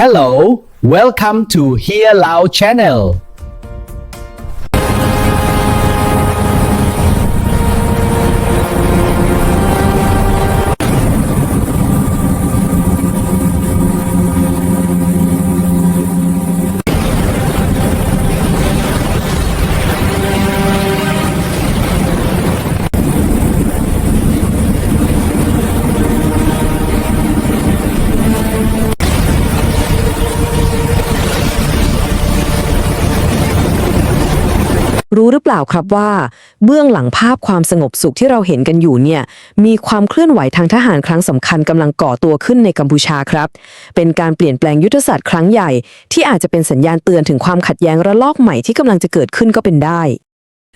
Hello, welcome to Hear Loud channel. รู้หรือเปล่าครับว่า เบื้องหลังภาพความสงบสุขที่เราเห็นกันอยู่เนี่ยมีความเคลื่อนไหวทางทหารครั้งสำคัญกำลังก่อตัวขึ้นในกัมพูชาครับ เป็นการเปลี่ยนแปลงยุทธศาสตร์ครั้งใหญ่ ที่อาจจะเป็นสัญญาณเตือนถึงความขัดแย้งระลอกใหม่ที่กำลังจะเกิดขึ้นก็เป็นได้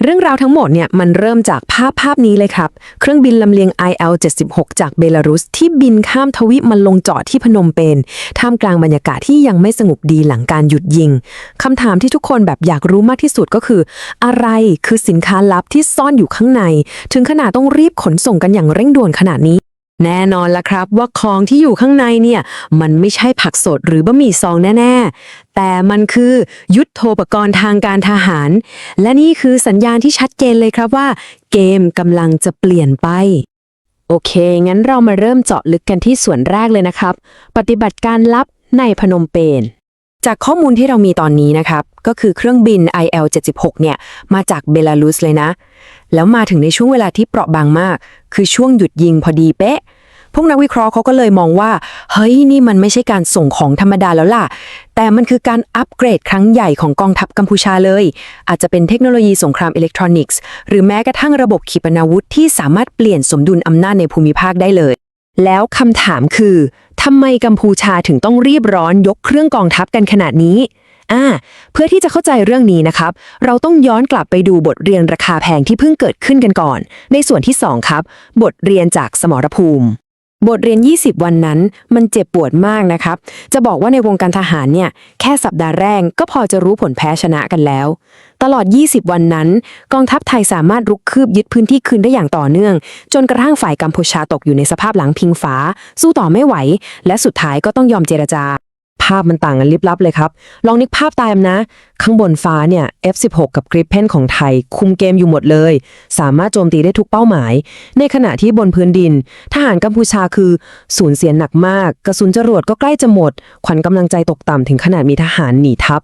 เรื่องราวทั้งหมดเนี่ยมันเริ่มจากภาพภาพนี้เลยครับ เครื่องบินลำเลียง IL-76 จากเบลารุส ที่บินข้ามทวีปมาลงจอดที่พนมเปญท่ามกลางบรรยากาศที่ยังไม่สงบดีหลังการหยุดยิงคำถามที่ทุกคนแบบอยากรู้มากที่สุดก็คือ อะไรคือสินค้าลับที่ซ่อนอยู่ข้างใน ถึงขนาดต้องรีบขนส่งกันอย่างเร่งด่วนขนาดนี้ แน่นอนละครับว่าของที่อยู่ข้างในเนี่ย มันไม่ใช่ผักสดหรือบะหมี่ซองแน่ ๆ แต่มันคือยุทโธปกรณ์ทางการทหาร และนี่คือสัญญาณที่ชัดเจนเลยครับว่า เกมกำลังจะเปลี่ยนไป โอเค งั้นเรามาเริ่มเจาะลึกกันที่ส่วนแรกเลยนะครับ ปฏิบัติการลับในพนมเปญจากข้อมูลที่เรามีตอนนี้นะครับ ก็คือเครื่องบิน IL-76 เนี่ย มาจากเบลารุสเลยนะ แล้วมาถึงในช่วงเวลาที่เปราะบางมาก คือช่วงหยุดยิงพอดีเป๊ะ พวกนักวิเคราะห์เขาก็เลยมองว่า เฮ้ยนี่มันไม่ใช่การส่งของธรรมดาแล้วล่ะ แต่มันคือการอัปเกรดครั้งใหญ่ของกองทัพกัมพูชาเลย อาจจะเป็นเทคโนโลยีสงครามอิเล็กทรอนิกส์ หรือแม้กระทั่งระบบขีปนาวุธที่สามารถเปลี่ยนสมดุลอำนาจในภูมิภาคได้เลย แล้วคำถามคือทำไมกัมพูชาถึงต้องรีบร้อนยกเครื่องกองทัพกันขนาดนี้อ่าเพื่อที่จะเข้าใจเรื่องนี้นะครับ เราต้องย้อนกลับไปดูบทเรียนราคาแพงที่เพิ่งเกิดขึ้นกันก่อน ในส่วนที่ 2 ครับ บทเรียนจากสมรภูมิ บทเรียน 20 วันนั้นมันเจ็บปวดมากนะครับ จะบอกว่าในวงการทหารเนี่ย แค่สัปดาห์แรกก็พอจะรู้ผลแพ้ชนะกันแล้ว ตลอด 20 วันนั้น กองทัพไทยสามารถรุกคืบยึดพื้นที่คืนได้อย่างต่อเนื่อง จนกระทั่งฝ่ายกัมพูชาตกอยู่ในสภาพหลังพิงฟ้าสู้ต่อไม่ไหว และสุดท้ายก็ต้องยอมเจรจา ภาพมันต่างกันลิบลับเลยครับ ลองนึกภาพตามนะ ข้างบนฟ้าเนี่ย F16 กับ Gripen ของไทย คุมเกมอยู่หมดเลย สามารถโจมตีได้ทุกเป้าหมาย ในขณะที่บนพื้นดิน ทหารกัมพูชาคือสูญเสียหนักมาก กระสุนจรวดก็ใกล้จะหมด ขวัญกำลังใจตกต่ำถึงขนาดมีทหารหนีทัพ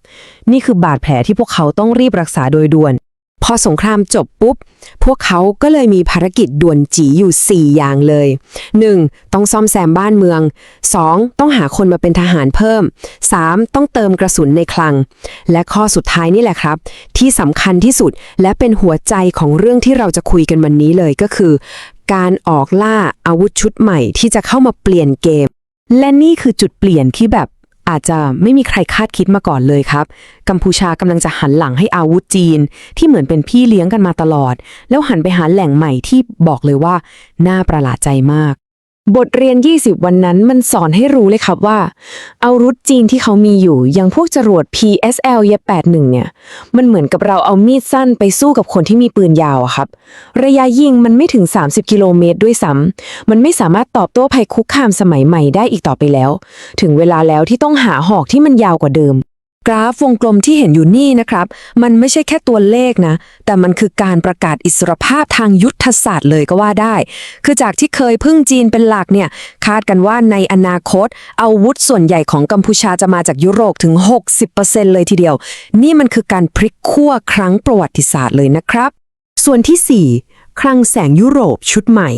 นี่คือบาดแผลที่พวกเขาต้องรีบรักษาโดยด่วน พอสงครามจบปุ๊บ พวกเขาก็เลยมีภารกิจด่วนจีอยู่ 4 อย่างเลย 1. ต้องซ่อมแซมบ้านเมือง 2. ต้องหาคนมาเป็นทหารเพิ่ม 3. ต้องเติมกระสุนในคลัง และข้อสุดท้ายนี่แหละครับ ที่สำคัญที่สุดและเป็นหัวใจของเรื่องที่เราจะคุยกันวันนี้เลยก็คือ การออกล่าอาวุธชุดใหม่ที่จะเข้ามาเปลี่ยนเกม และนี่คือจุดเปลี่ยนที่แบบ อาจจะไม่มีใครคาดคิดมาก่อนเลยครับ กัมพูชากำลังจะหันหลังให้อาวุธจีน ที่เหมือนเป็นพี่เลี้ยงกันมาตลอด แล้วหันไปหาแหล่งใหม่ที่บอกเลยว่า น่าประหลาดใจมาก บทเรียน 20 วันนั้นมันสอนให้รู้เลยครับว่า เอารุธจีนที่เขามีอยู่ อย่างพวกจรวด PSL ย81 เนี่ย มันเหมือนกับเราเอามีดสั้นไปสู้กับคนที่มีปืนยาวอะครับ ระยะยิงมันไม่ถึง 30 กิโลเมตรด้วยซ้ำมันไม่สามารถตอบโต้ภัยคุกคามสมัยใหม่ได้อีกต่อไปแล้ว ถึงเวลาแล้วที่ต้องหาหอกที่มันยาวกว่าเดิม กราฟวงกลมที่เห็นอยู่นี่นะครับ มันไม่ใช่แค่ตัวเลขนะ แต่มันคือการประกาศอิสรภาพทางยุทธศาสตร์เลยก็ว่าได้ คือจากที่เคยพึ่งจีนเป็นหลักเนี่ย คาดกันว่าในอนาคต อาวุธส่วนใหญ่ของกัมพูชาจะมาจากยุโรปถึง 60%เลยทีเดียว นี่มันคือการพลิกขั้วครั้งประวัติศาสตร์เลยนะครับ ส่วนที่ 4 คลังแสงยุโรปชุดใหม่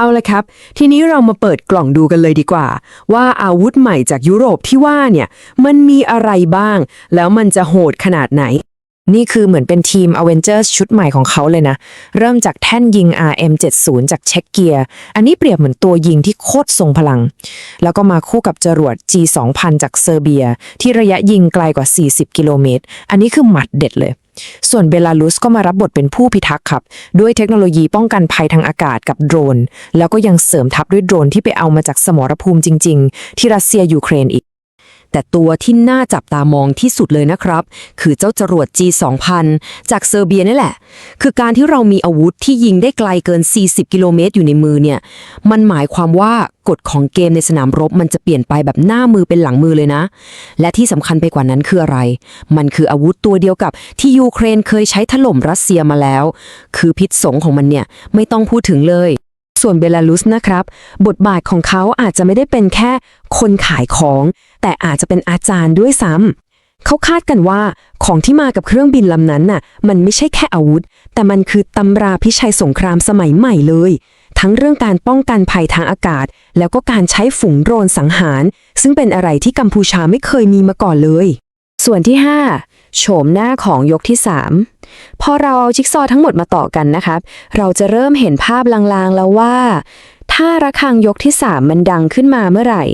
เอาละครับ ทีนี้เรามาเปิดกล่องดูกันเลยดีกว่า ว่าอาวุธใหม่จากยุโรปที่ว่าเนี่ยมันมีอะไรบ้าง แล้วมันจะโหดขนาดไหน นี่คือเหมือนเป็นทีม Avengers ชุดใหม่ของเขาเลยนะ เริ่มจากแท่นยิง RM70 จากเช็กเกียอันนี้เปรียบเหมือนตัวยิงที่โคตรทรงพลัง แล้วก็มาคู่กับจรวด G2000 จากเซอร์เบีย ที่ระยะยิงไกลกว่า 40 กิโลเมตร อันนี้คือหมัดเด็ดเลย ส่วนเบลารุสก็มารับบทเป็นผู้พิทักษ์ครับ ด้วยเทคโนโลยีป้องกันภัยทางอากาศกับโดรน แล้วก็ยังเสริมทัพด้วยโดรนที่ไปเอามาจากสมรภูมิจริง ๆ ที่รัสเซียยูเครนอีก แต่ตัวที่น่าจับตามองที่สุดเลยนะครับ คือเจ้าจรวด G2000 จากเซอร์เบียนี่แหละ คือการที่เรามีอาวุธที่ยิงได้ไกลเกิน 40 กิโลเมตรอยู่ในมือเนี่ย มันหมายความว่ากฎของเกมในสนามรบมันจะเปลี่ยนไปแบบหน้ามือเป็นหลังมือเลยนะ และที่สำคัญไปกว่านั้นคืออะไร มันคืออาวุธตัวเดียวกับที่ยูเครนเคยใช้ถล่มรัสเซียมาแล้ว คือพิษสงของมันเนี่ยไม่ต้องพูดถึงเลย ส่วนเบลารุสนะครับ บทบาทของเขาอาจจะไม่ได้เป็นแค่คนขายของ แต่อาจจะเป็นอาจารย์ด้วยซ้ำเขาคาดกันว่าของที่มากับเครื่องบินลำนั้นน่ะ มันไม่ใช่แค่อาวุธ แต่มันคือตำราพิชัยสงครามสมัยใหม่เลย ทั้งเรื่องการป้องกันภัยทางอากาศ แล้วก็การใช้ฝูงโดรนสังหาร ซึ่งเป็นอะไรที่กัมพูชาไม่เคยมีมาก่อนเลย ส่วนที่ 5 โฉมหน้าของยกที่ 3 พอเราเอาจิ๊กซอว์ทั้งหมดมาต่อกันนะครับ เราจะเริ่มเห็นภาพลางๆแล้วว่า ถ้าระฆังยกที่ 3 มันดังขึ้นมาเมื่อไหร่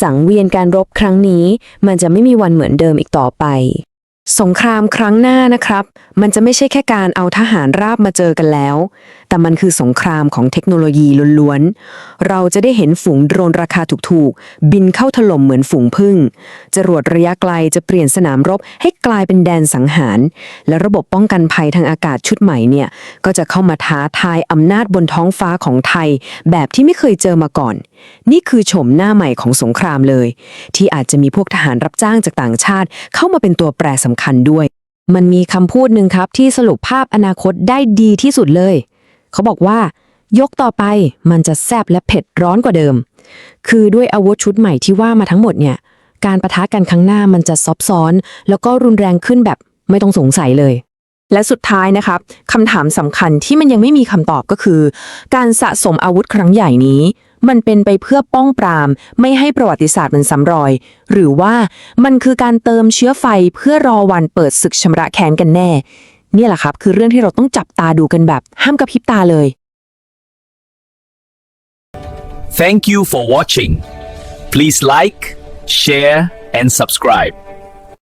สังเวียนการรบครั้งนี้ มันจะไม่มีวันเหมือนเดิมอีกต่อไป สงครามครั้งหน้านะครับ มันจะไม่ใช่แค่การเอาทหารราบมาเจอกันแล้ว แต่มันคือสงครามของเทคโนโลยีล้วนๆ เราจะได้เห็นฝูงโดรนราคาถูกๆ บินเข้าถล่มเหมือนฝูงพึ่ง จรวดระยะไกลจะเปลี่ยนสนามรบให้กลายเป็นแดนสังหาร และระบบป้องกันภัยทางอากาศชุดใหม่เนี่ย ก็จะเข้ามาท้าทายอำนาจบนท้องฟ้าของไทย แบบที่ไม่เคยเจอมาก่อน นี่คือโฉมหน้าใหม่ของสงครามเลย ที่อาจจะมีพวกทหารรับจ้างจากต่างชาติ เข้ามาเป็นตัวแปรสำคัญด้วย มันมีคำพูดหนึ่งครับที่สรุปภาพอนาคตได้ดีที่สุดเลย เขาบอกว่ายกต่อไปมันจะแซบและเผ็ดร้อนกว่าเดิม คือด้วยอาวุธชุดใหม่ที่ว่ามาทั้งหมดเนี่ย การประทะกันครั้งหน้ามันจะซับซ้อน แล้วก็รุนแรงขึ้นแบบไม่ต้องสงสัยเลย และสุดท้ายนะครับคำถามสำคัญที่มันยังไม่มีคำตอบก็คือ การสะสมอาวุธครั้งใหญ่นี้ มันเป็นไปเพื่อป้องปราม ไม่ให้ประวัติศาสตร์มันซ้ำรอย หรือว่ามันคือการเติมเชื้อไฟเพื่อรอวันเปิดศึกชำระแค้นกันแน่ เนี่ยแหละครับ คือเรื่องที่เราต้องจับตาดูกันแบบห้ามกระพริบตาเลย Thank you for watching. Please like, share, and subscribe.